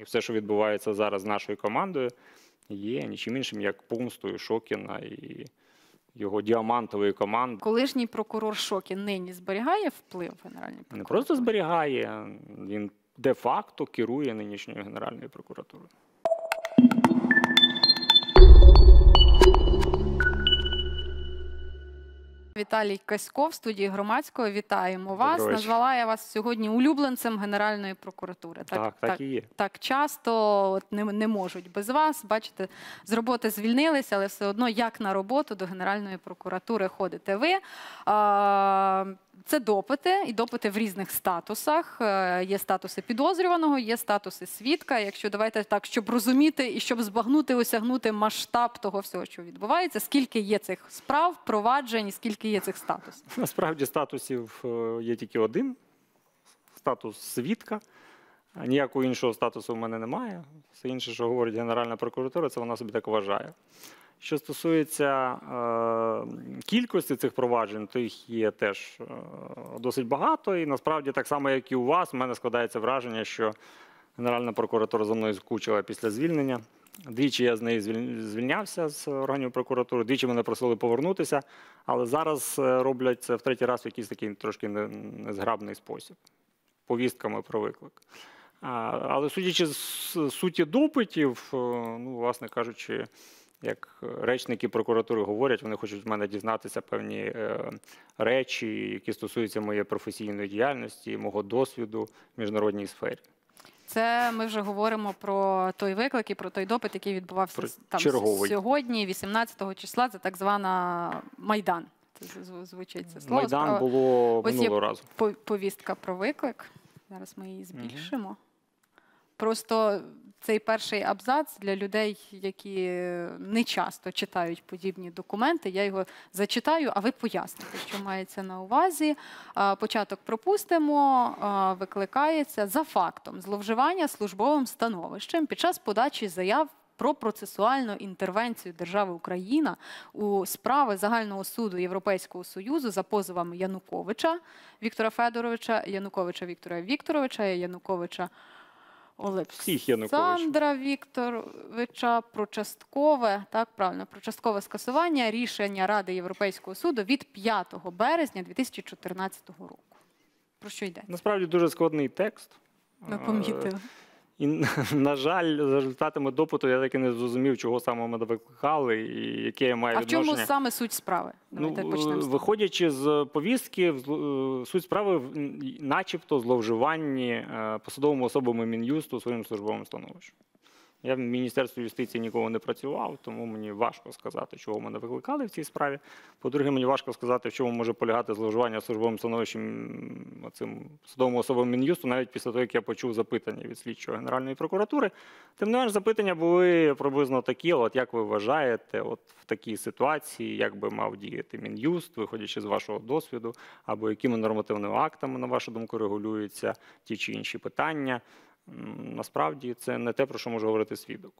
І все, що відбувається зараз з нашою командою, є нічим іншим, як помстою Шокіна і його діамантової команди. Колишній прокурор Шокін нині зберігає вплив генеральної Не просто зберігає, він де-факто керує нинішньою Генеральною прокуратурою. Віталій Каськов, в студії громадського. Вітаємо вас. Доброго. Назвала я вас сьогодні улюбленцем Генеральної прокуратури. Так, так, і є. так часто от не, не можуть без вас. Бачите, з роботи звільнилися, але все одно як на роботу до Генеральної прокуратури ходите ви. А, це допити, і допити в різних статусах. Е, Є статуси підозрюваного, є статуси свідка. Якщо давайте так, щоб розуміти і щоб збагнути, осягнути масштаб того всього, що відбувається, скільки є цих справ, проваджень, скільки є цих статусів. Насправді статусів е, є тільки один статус свідка. Ніякого іншого статусу в мене немає. Все інше, що говорить Генеральна прокуратура, це вона собі так вважає. Що стосується е, кількості цих проваджень, то їх є теж е, досить багато. І насправді, так само, як і у вас, в мене складається враження, що Генеральна прокуратура за мною скучила після звільнення. Двічі я з неї звільнявся з органів прокуратури, двічі мене просили повернутися, але зараз е, роблять це в третій раз в якийсь такий трошки незграбний спосіб. Повістками про виклик. Але судячи з суті допитів, е, ну, власне кажучи, як речники прокуратури говорять, вони хочуть в мене дізнатися певні е, речі, які стосуються моєї професійної діяльності, мого досвіду в міжнародній сфері. Це ми вже говоримо про той виклик і про той допит, який відбувався Про там черговий. сьогодні, 18 числа. Це так звана Майдан. Звучить це слово. Майдан було Ось минулого разу. по- повістка про виклик. Зараз ми її збільшимо. Просто цей перший абзац для людей, які не часто читають подібні документи. Я його зачитаю, а ви поясните, що мається на увазі. Початок пропустимо. Викликається за фактом зловживання службовим становищем під час подачі заяв. Про процесуальну інтервенцію держави Україна у справи загального суду Європейського союзу за позовами Януковича Віктора Федоровича, Януковича Віктора Вікторовича, Януковича. Олександра Вікторовича про часткове, так правильно, про часткове скасування рішення Ради Європейського суду від 5 березня 2014 року. Про що йде? Насправді дуже складний текст. Е, помітили. І, на жаль, за результатами допиту я так і не зрозумів, чого саме мене викликали і яке я маю А в чому відношення. саме суть справи? Ну, Давайте почнемо. виходячи з повістки, е, суть справи начебто зловживанні е, посадовими особами Мін'юсту своїм службовим становищем. Я в Міністерстві юстиції ніколи не працював, тому мені важко сказати, чого мене викликали в цій справі. По-друге, мені важко сказати, в чому може полягати зловживання службовим становищем цим посадовим особам Мін'юсту, навіть після того, як я почув запитання від слідчого Генеральної прокуратури. Тим не менш, запитання були приблизно такі: от як ви вважаєте, от в такій ситуації, як би мав діяти Мін'юст, виходячи з вашого досвіду, або якими нормативними актами, на вашу думку, регулюються ті чи інші питання. Насправді це не те, про що може говорити свідок.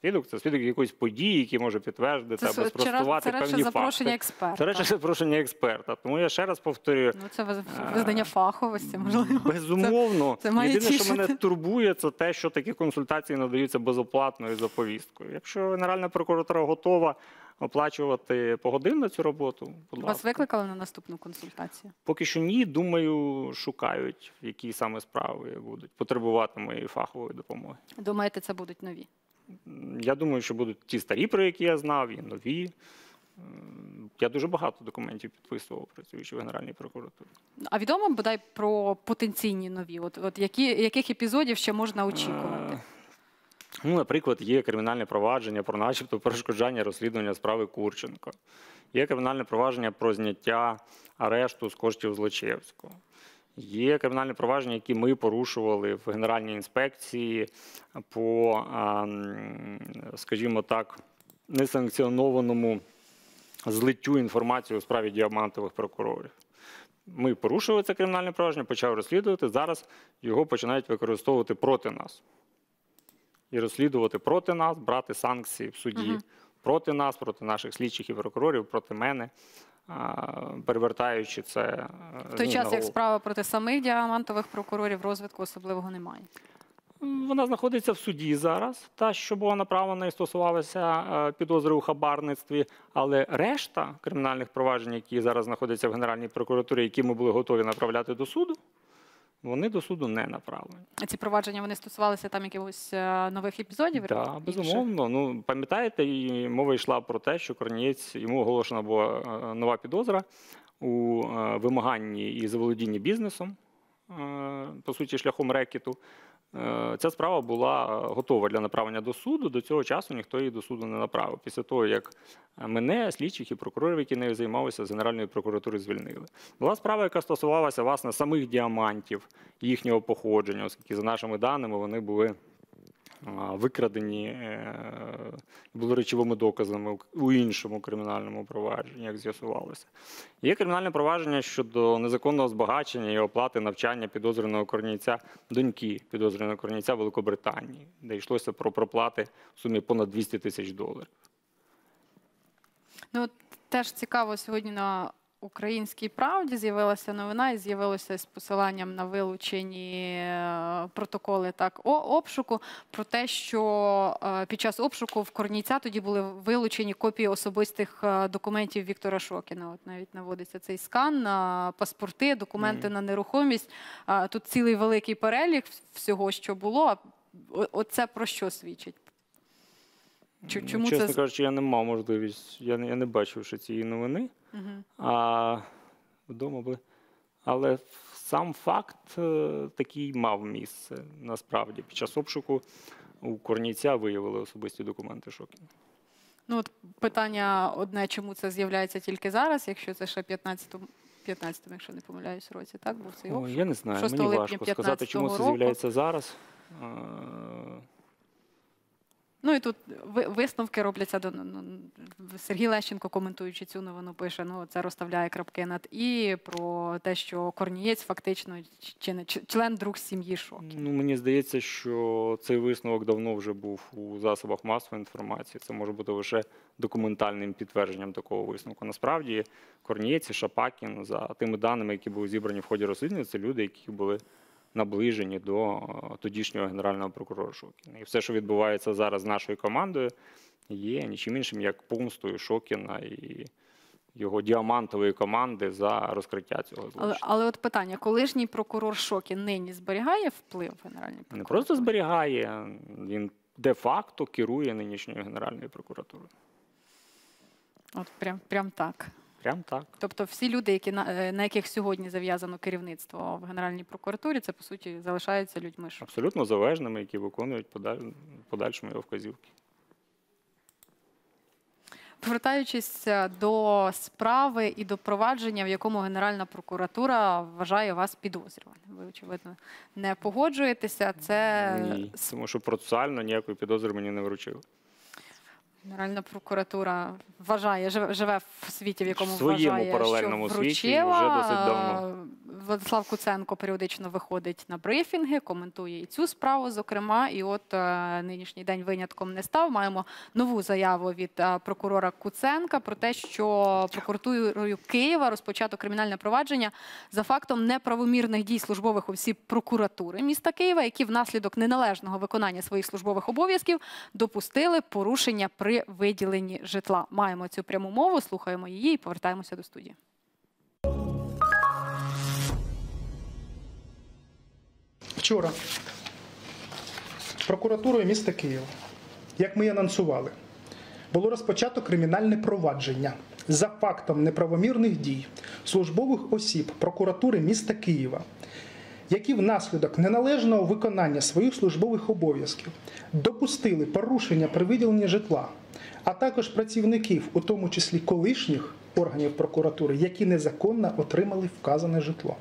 Свідок це свідок якоїсь події, які може підтвердити Це, або спростувати це певні запрошення факти. експерта. Це речі запрошення експерта. Тому я ще раз повторюю, Ну, це визнання фаховості, можливо. Безумовно. це має Єдине, що мене турбує, це те, що такі консультації надаються безоплатно і за повісткою. Якщо Генеральна прокуратура готова оплачувати погодинно цю роботу, будь Вас ласка. викликали на наступну консультацію? Поки що ні, думаю, шукають, які саме справи будуть потребувати моєї фахової допомоги. Думаєте, це будуть нові? Я думаю, що будуть ті старі, про які я знав, і нові. Я дуже багато документів підписував, працюючи в Генеральній прокуратурі. А відомо бодай про потенційні нові? От, от які, яких епізодів ще можна очікувати? Ну, наприклад, є кримінальне провадження про начебто перешкоджання розслідування справи Курченко. Є кримінальне провадження про зняття арешту з коштів Злочевського. Є кримінальне провадження, які ми порушували в Генеральній інспекції по, скажімо так, несанкціонованому злиттю інформації у справі діамантових прокурорів. Ми порушили це кримінальне провадження, почали розслідувати. Зараз його починають використовувати проти нас. І розслідувати проти нас, брати санкції в суді Мгм. проти нас, проти наших слідчих і прокурорів, проти мене, перевертаючи це. е, В той ну, час, як справа проти самих діамантових прокурорів розвитку особливого немає. Вона знаходиться в суді зараз, та що була направлена і стосувалася е, підозри у хабарництві. Але решта кримінальних проваджень, які зараз знаходяться в Генеральній прокуратурі, які ми були готові направляти до суду, вони до суду не направлені. А ці провадження вони стосувалися там якихось е, нових епізодів? Так, да, безумовно. Ну пам'ятаєте, і мова йшла про те, що Корнієць йому оголошена була е, нова підозра у е, вимаганні і заволодінні бізнесом, по суті, шляхом рекету. Е, Ця справа була е, готова для направлення до суду. До цього часу ніхто її до суду не направив. Після того, як мене, слідчих і прокурорів, які нею займалися, з Генеральної прокуратури звільнили. Була справа, яка стосувалася власне самих діамантів, їхнього походження, оскільки за нашими даними вони були викрадені, е, були речовими доказами у- іншому кримінальному провадженні, як з'ясувалося. Є кримінальне провадження щодо незаконного збагачення і оплати навчання підозрюваного корнійця доньки підозрюваного корнійця Великобританії, де йшлося про проплати в сумі понад 200 тисяч доларів. Ну, теж цікаво, сьогодні на українській правді з'явилася новина і з'явилося з посиланням на вилучені е, протоколи так, обшуку про те, що е, під час обшуку в Корнійця тоді були вилучені копії особистих е, документів Віктора Шокіна. От навіть наводиться цей скан на паспорти, документи Мгм. на нерухомість. Тут цілий великий перелік всього, що було. Оце про що свідчить? Чому Чесно це кажучи, я не мав можливість, я не, я не бачив ще цієї новини. Мгм. А вдома були. Але сам факт е, такий мав місце насправді. Під час обшуку у Корнійця виявили особисті документи Шокіна. Ну, от питання одне, чому це з'являється тільки зараз, якщо це ще 15-му, 15-му, якщо не помиляюсь, році, так? Був цей обшук. я не знаю, мені важко сказати, чому це з'являється зараз. Ну і тут висновки робляться до ну, Сергій Лещенко, коментуючи цю новину, пише: ну це розставляє крапки над і про те, що Корнієць фактично чи не член друг сім'ї Шокіна. Ну, мені здається, що цей висновок давно вже був у засобах масової інформації. Це може бути лише документальним підтвердженням такого висновку. Насправді, Корнієць і Шапакін, за тими даними, які були зібрані в ході розслідування, це люди, які були наближені до е, тодішнього генерального прокурора Шокіна. І все, що відбувається зараз з нашою командою, є нічим іншим, як помстою Шокіна і його діамантової команди за розкриття цього злочину. Але, але от питання: колишній прокурор Шокін нині зберігає вплив в Генеральній прокуратурі? Не просто зберігає, він де-факто керує нинішньою Генеральною прокуратурою. От прям, прям так. Прям так. Тобто всі люди, які на, е, на яких сьогодні зав'язано керівництво в Генеральній прокуратурі, це по суті залишаються людьми. Що Абсолютно залежними, які виконують подаль... подальшому його вказівки. повертаючись е, до справи і до провадження, в якому Генеральна прокуратура вважає вас підозрюваним. Ви очевидно не погоджуєтеся. Це Ні, тому що процесуально ніякої підозри мені не вручили. Генеральна прокуратура вважає, живе, в світі, в якому В своєму вважає, паралельному що світі вже досить давно. Владислав Куценко періодично виходить на брифінги, коментує і цю справу, зокрема. І от е, нинішній день винятком не став. Маємо нову заяву від е, прокурора Куценка про те, що прокуратурою Києва розпочато кримінальне провадження за фактом неправомірних дій службових осіб прокуратури міста Києва, які внаслідок неналежного виконання своїх службових обов'язків допустили порушення при виділенні житла. Маємо цю пряму мову, слухаємо її і повертаємося до студії. Вчора прокуратурою міста Києва, як ми і анонсували, було розпочато кримінальне провадження за фактом неправомірних дій службових осіб прокуратури міста Києва, які внаслідок неналежного виконання своїх службових обов'язків допустили порушення при виділенні житла, а також працівників, у тому числі колишніх органів прокуратури, які незаконно отримали вказане житло.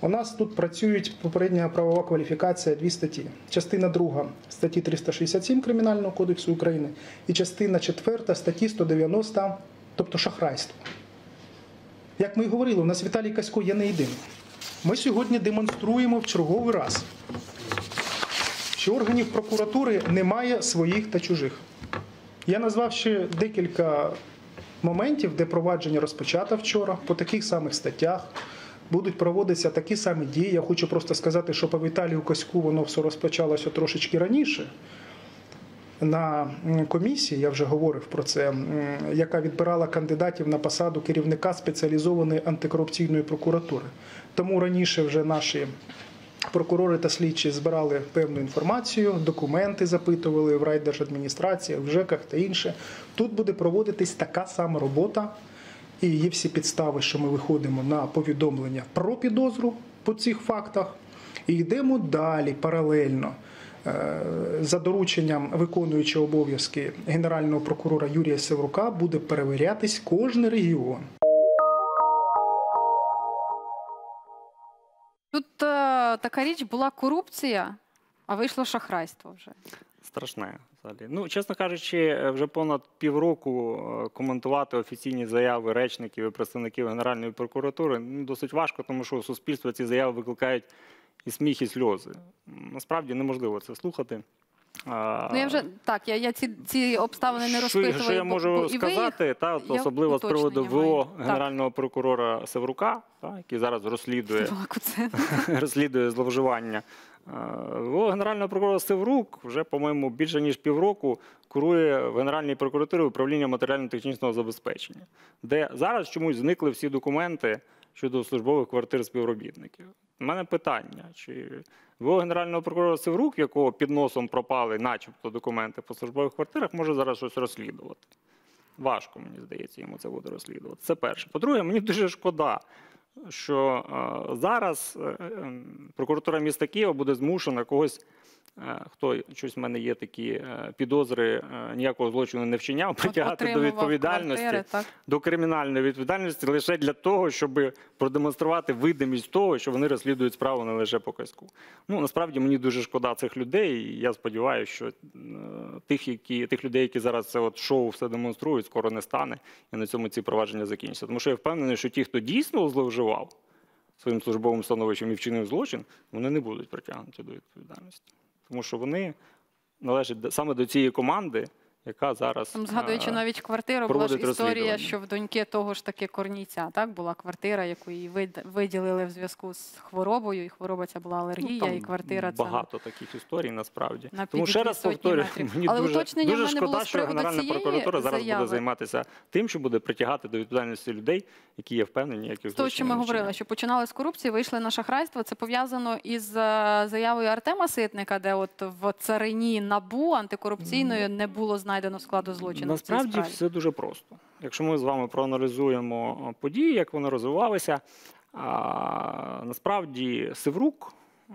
У нас тут працюють попередня правова кваліфікація дві статті. Частина 2 статті 367 Кримінального кодексу України і частина 4 статті 190, тобто шахрайство. Як ми і говорили, у нас Віталій Касько є не єдиним. Ми сьогодні демонструємо в черговий раз, що органів прокуратури немає своїх та чужих. Я назвав ще декілька моментів, де провадження розпочато вчора по таких самих статтях. будуть проводитися такі самі дії. Я хочу просто сказати, що по Віталію Коську воно все розпочалося трошечки раніше. На комісії, я вже говорив про це, яка відбирала кандидатів на посаду керівника спеціалізованої антикорупційної прокуратури. Тому раніше вже наші прокурори та слідчі збирали певну інформацію, документи запитували в райдержадміністраціях, в ЖЕКах та інше. Тут буде проводитись така сама робота, і є всі підстави, що ми виходимо на повідомлення про підозру по цих фактах, і йдемо далі паралельно. Е, За дорученням виконуючого обов'язки генерального прокурора Юрія Севрука буде перевірятись кожен регіон. Тут е, така річ була корупція, а вийшло шахрайство вже. Страшне взагалі. Ну, чесно кажучи, е, вже понад півроку е, коментувати офіційні заяви речників і представників Генеральної прокуратури ну, досить важко, тому що у суспільства ці заяви викликають і сміх, і сльози. Насправді неможливо це слухати. Ну я вже так, я, я ці, ці обставини не що, розпитую. що я можу бо і ви їх- сказати, та, от я особливо з приводу уточнення ВО маю. Так. генерального прокурора Севрука, та, який зараз розслідує розслідує зловживання. ВО генерального прокурора Севрук вже, по-моєму, більше ніж півроку курує в Генеральній прокуратурі управління матеріально-технічного забезпечення, де зараз чомусь зникли всі документи щодо службових квартир співробітників. У мене питання: чи ВО генерального прокурора Севрук, якого під носом пропали, начебто, документи по службових квартирах, може зараз щось розслідувати? Важко, мені здається, йому це буде розслідувати. Це перше. По-друге, мені дуже шкода, що е, зараз е, е, прокуратура міста Києва буде змушена когось. Е, Хто щось в мене є такі е, підозри, е, ніякого злочину не вчиняв, притягати до відповідальності, квартири, до кримінальної відповідальності лише для того, щоб продемонструвати видимість того, що вони розслідують справу не лише по казку. Ну насправді мені дуже шкода цих людей. і Я сподіваюся, що тих, які тих людей, які зараз це от шоу все демонструють, скоро не стане, і на цьому ці провадження закінчаться. Тому що я впевнений, що ті, хто дійсно зловживав своїм службовим становищем і вчинив злочин, вони не будуть притягнуті до відповідальності, тому що вони належать саме до цієї команди, яка зараз Там, згадуючи е, навіть квартиру, була ж проводить історія, розслідування. що в доньки того ж таки корніця, так була квартира, яку їй вид- виділили в зв'язку з хворобою, і хвороба ця була алергія, Ну, там і квартира це багато таких історій насправді. На Тому ще раз повторюю, метрів. мені Але дуже, уточнення в дуже мене було шкода, з що приводу Генеральна цієї прокуратура зараз заяви. буде займатися тим, що буде притягати до відповідальності людей, які є впевнені, З того, що ми говорили, що починали з корупції, вийшли на шахрайство. Це пов'язано із е, заявою Артема Ситника, де от в царині набу антикорупційної не було знайдено складу злочину. в цій Насправді справі. все дуже просто. Якщо ми з вами проаналізуємо події, як вони розвивалися, а, насправді Севрук а,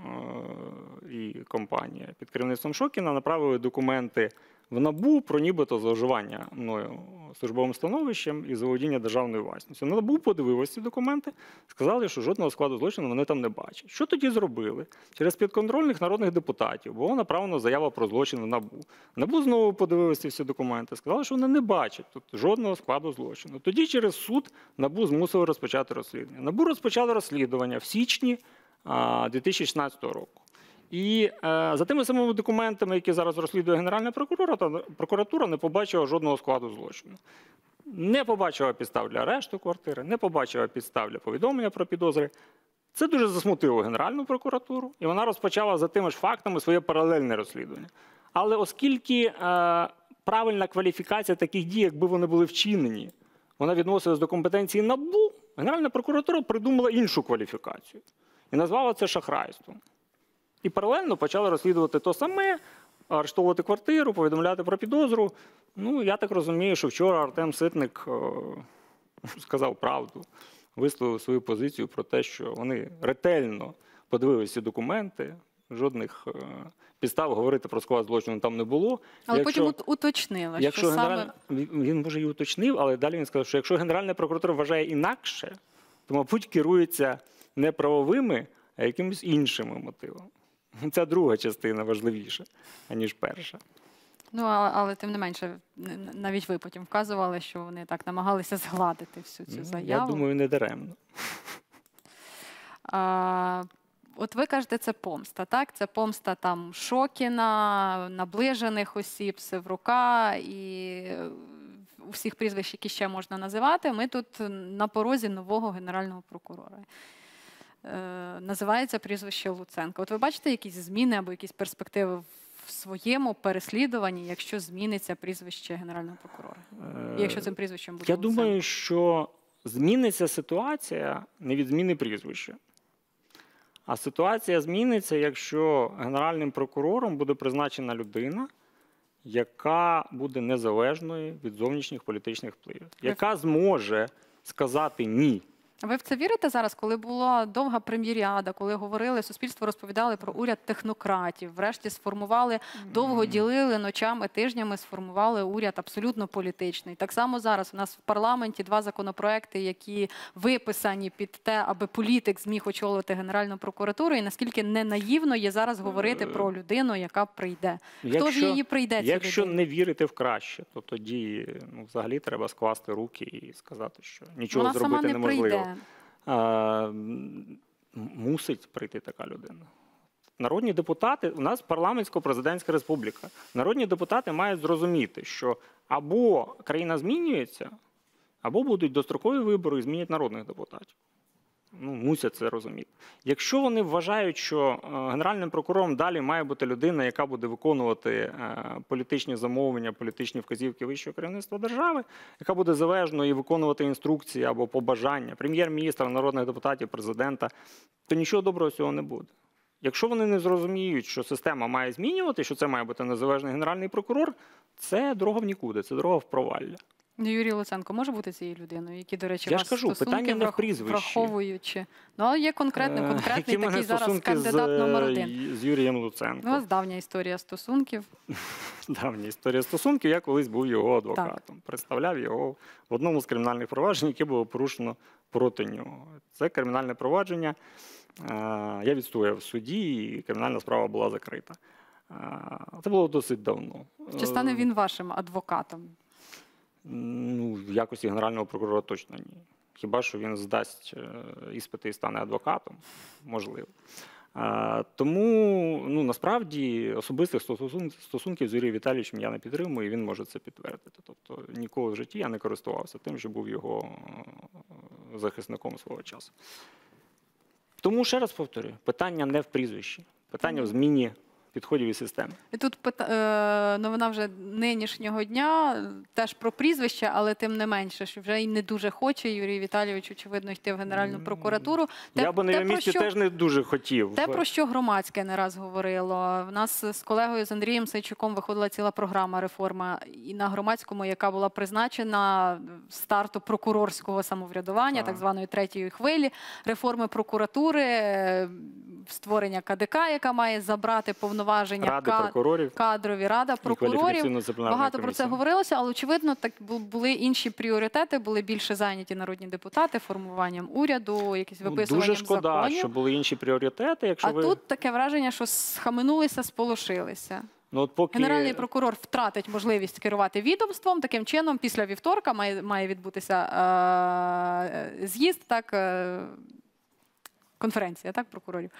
і компанія під керівництвом Шокіна направили документи в НАБУ про нібито зловживання мною службовим становищем і заволодіння державною власністю. НАБУ подивилися ці документи, сказали, що жодного складу злочину вони там не бачать. Що тоді зробили? Через підконтрольних народних депутатів було направлено заява про злочин в НАБУ. НАБУ знову подивилися всі документи, сказали, що вони не бачать тут жодного складу злочину. Тоді через суд НАБУ змусили розпочати розслідування. НАБУ розпочало розслідування в січні а, 2016 року. І е, за тими самими документами, які зараз розслідує Генеральна прокуратура, прокуратура не побачила жодного складу злочину. Не побачила підстав для арешту квартири, не побачила підстав для повідомлення про підозри. Це дуже засмутило Генеральну прокуратуру, і вона розпочала за тими ж фактами своє паралельне розслідування. Але оскільки е, правильна кваліфікація таких дій, якби вони були вчинені, вона відносилась до компетенції НАБУ, Генеральна прокуратура придумала іншу кваліфікацію і назвала це шахрайством. І паралельно почали розслідувати то саме, арештовувати квартиру, повідомляти про підозру. Ну, я так розумію, що вчора Артем Ситник е, сказав правду, висловив свою позицію про те, що вони ретельно подивилися документи, жодних е, підстав говорити про склад злочину там не було. Але Якщо- потім ут- уточнила, Якщо що генераль... саме він може і уточнив, але далі він сказав, що якщо Генеральна прокуратура вважає інакше, то, мабуть, керується не правовими, а якимось іншими мотивами. Ця друга частина важливіша, аніж перша. ну але, але тим не менше, навіть ви потім вказували, що вони так намагалися згладити всю цю заяву. Я думаю, не даремно. А, от ви кажете, це помста, так? Це помста там Шокіна, наближених осіб, Севрука і е, усіх прізвищ, які ще можна називати. Ми тут на порозі нового генерального прокурора. Називається прізвище Луценко. От ви бачите якісь зміни або якісь перспективи в своєму переслідуванні, якщо зміниться прізвище генерального прокурора? І якщо цим прізвищем буде Е, Я Луценко? думаю, що зміниться ситуація не від зміни прізвища. А ситуація зміниться, якщо генеральним прокурором буде призначена людина, яка буде незалежною від зовнішніх політичних впливів, яка зможе сказати ні. Ви в це вірите зараз, коли була довга прем'єріада, коли говорили, суспільство розповідали про уряд технократів, врешті сформували, довго ділили ночами, тижнями, сформували уряд абсолютно політичний. Так само зараз у нас в парламенті два законопроекти, які виписані під те, аби політик зміг очолити Генеральну прокуратуру, і наскільки не наївно є зараз говорити про людину, яка прийде. Хто ж її прийде? Якщо людину? не вірити в краще, то тоді ну, взагалі треба скласти руки і сказати, що нічого Вона сама зробити не неможливо. прийде. А, мусить прийти така людина. Народні депутати, у нас парламентсько-президентська республіка. Народні депутати мають зрозуміти, що або країна змінюється, або будуть дострокові вибори і змінять народних депутатів. Ну, мусять це розуміти. Якщо вони вважають, що е, генеральним прокурором далі має бути людина, яка буде виконувати е, політичні замовлення, політичні вказівки вищого керівництва держави, яка буде залежно і виконувати інструкції або побажання прем'єр-міністра, народних депутатів, президента, то нічого доброго цього не буде. Якщо вони не зрозуміють, що система має змінювати, що це має бути незалежний генеральний прокурор, це дорога в нікуди, це дорога в провалля. Юрій Луценко може бути цією людиною, які, до речі, Я ж вас кажу, стосунки питання не в прізвищі. враховуючи. Ну, але є конкретний, Е, конкретний які в мене такий зараз стосунки кандидат з, номер е, один. з Юрієм У Луценко. вас давня історія стосунків. давня історія стосунків. Я колись був його адвокатом. Представляв його в одному з кримінальних проваджень, яке було порушено проти нього. Це кримінальне провадження. е, Я відстояв в суді, і кримінальна справа була закрита. Е, Це було досить давно. Чи стане Е, він вашим адвокатом? Ну, в якості генерального прокурора точно ні. Хіба що він здасть е, іспити і стане адвокатом? Можливо. Е, Тому ну, насправді особистих стосунків з Юрієм Віталійовичем я не підтримую, і він може це підтвердити. Тобто ніколи в житті я не користувався тим, що був його е, захисником свого часу. Тому ще раз повторюю: питання не в прізвищі, питання в зміні підходів і системи. І тут е, новина вже нинішнього дня, теж про прізвище, але тим не менше, що вже й не дуже хоче Юрій Віталійович, очевидно, йти в Генеральну прокуратуру. Те, я би на його місці що- теж не дуже хотів. Те, про що громадське не раз говорило. В нас з колегою з Андрієм Сайчуком виходила ціла програма реформа і на громадському, яка була призначена старту прокурорського самоврядування, Так. так званої третьої хвилі, реформи прокуратури, е, створення КДК, яка має забрати повноваження Ради ка- прокурорів. кадрові рада прокурорів. Багато про це говорилося, але очевидно, так були інші пріоритети, були більше зайняті народні депутати формуванням уряду, якісь Ну, виписуванням Дуже шкода, законів. що були інші пріоритети. Якщо А ви тут таке враження, що схаменулися, сполошилися. ну от поки Генеральний прокурор втратить можливість керувати відомством. Таким чином, після вівторка має, має відбутися е, з'їзд, так. Е, Конференція так прокурорів.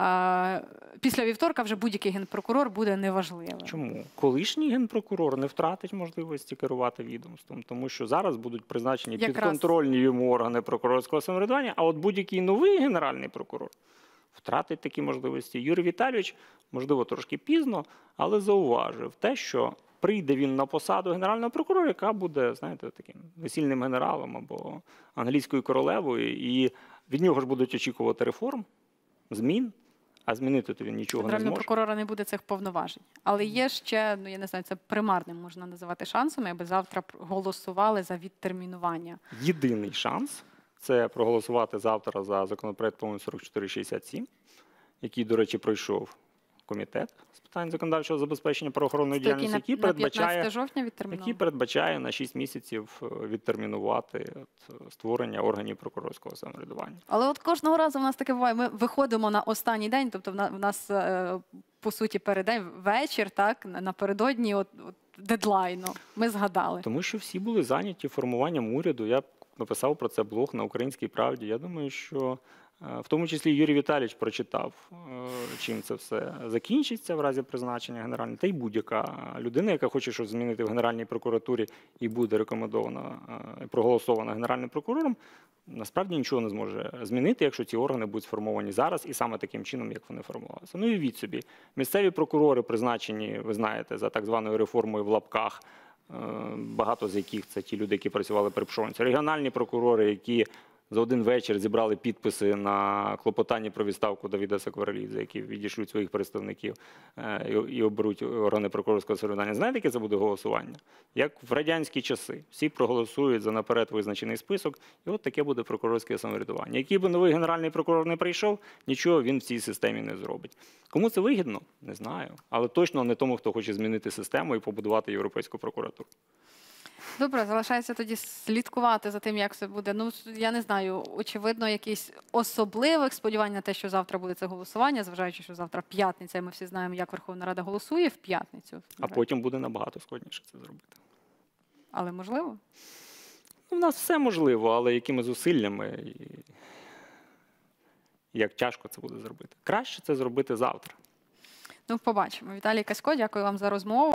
Е, після вівторка вже будь-який генпрокурор буде неважливим. чому колишній генпрокурор не втратить можливості керувати відомством, тому що зараз будуть призначені Якраз. підконтрольні йому органи прокурорського самоврядування. А от будь-який новий генеральний прокурор втратить такі можливості. Юрій Віталійович, можливо, трошки пізно, але зауважив те, що. Прийде він на посаду генерального прокурора, яка буде, знаєте, таким весільним генералом або англійською королевою, і від нього ж будуть очікувати реформ, змін, а змінити то він нічого не Генерального зможе. прокурора не буде цих повноважень. Але є ще, ну я не знаю, це примарним можна називати шансом, аби завтра голосували за відтермінування. Єдиний шанс це проголосувати завтра за законопроект по 4467, який, до речі, пройшов комітет з питань законодавчого забезпечення правоохоронної Який діяльності, на, який на передбачає, 15 жовтня який відтерміновано. передбачає на 6 місяців е, відтермінувати от, е, створення органів прокурорського самоврядування. Але от кожного разу в нас таке буває. Ми виходимо на останній день, тобто в на- в нас е, по суті передень вечір, так на- напередодні от, от дедлайну. Ми згадали. Тому що всі були зайняті формуванням уряду. Я написав про це блог на українській правді. Я думаю, що В тому числі Юрій Віталійович прочитав, е, чим це все закінчиться в разі призначення генерального, та й будь-яка людина, яка хоче щось змінити в Генеральній прокуратурі і буде рекомендована е, проголосована генеральним прокурором, насправді нічого не зможе змінити, якщо ці органи будуть сформовані зараз і саме таким чином, як вони формувалися. Ну і від собі. Місцеві прокурори призначені, ви знаєте, за так званою реформою в лапках. е, Багато з яких це ті люди, які працювали при Пшонці. Регіональні прокурори, які за один вечір зібрали підписи на клопотання про відставку Давіда Сакварелідзе, які відійшлють своїх представників е, і, оберуть органи прокурорського самоврядування. Знаєте, яке це буде голосування? Як в радянські часи. Всі проголосують за наперед визначений список, і от таке буде прокурорське самоврядування. Який би новий генеральний прокурор не прийшов, нічого він в цій системі не зробить. Кому це вигідно? Не знаю. Але точно не тому, хто хоче змінити систему і побудувати європейську прокуратуру. Добре, залишається тоді слідкувати за тим, як це буде. Ну я не знаю, очевидно, якісь особливих сподівань на те, що завтра буде це голосування, зважаючи, що завтра п'ятниця, і ми всі знаємо, як Верховна Рада голосує в п'ятницю. А потім буде набагато складніше це зробити. Але можливо. Ну, У нас все можливо, але якими зусиллями і як тяжко це буде зробити. Краще це зробити завтра. Ну, побачимо. Віталій Касько, дякую вам за розмову.